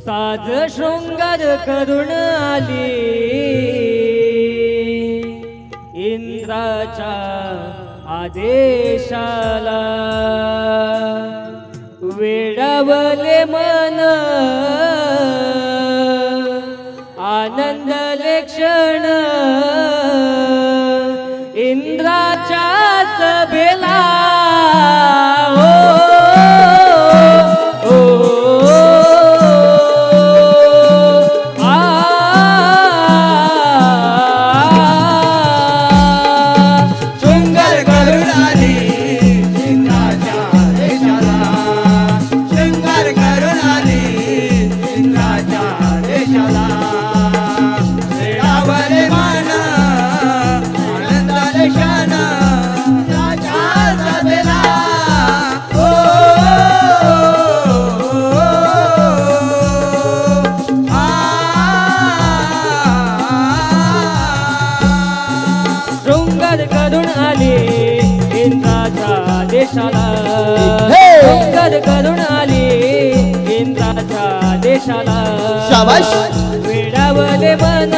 साज शृंगार करून आली. इंद्राच्या आदेशाला वेडावले मन. आनंदले क्षण. इंद्राच्या सभेला करून आली इंद्राच्या देशाला! शृंगार करून आली इंद्राच्या देशाला शाबाश! वेडावले मन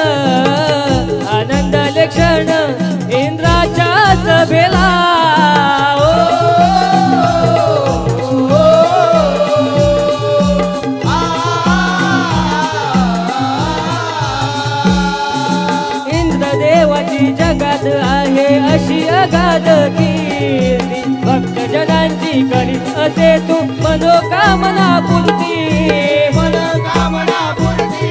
इंद्रदेवाची जगात आहे अशी अगाध कीर्ती. भक्तजनांची करीत असे तू मनोकामना पूर्ती. मनोकामना पूर्ती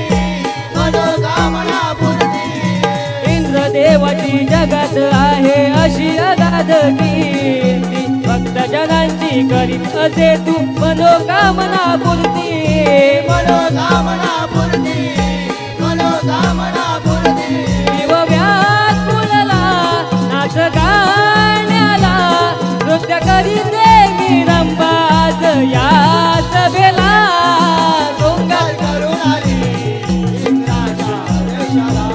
मनोकामना पूर्ती. इंद्रदेवाची जगात आहे अशी अगाध कीर्ती. भक्तजनांची करीत असे तू मनोकामना पूर्ती. मनोकामना पूर्ती. shout out.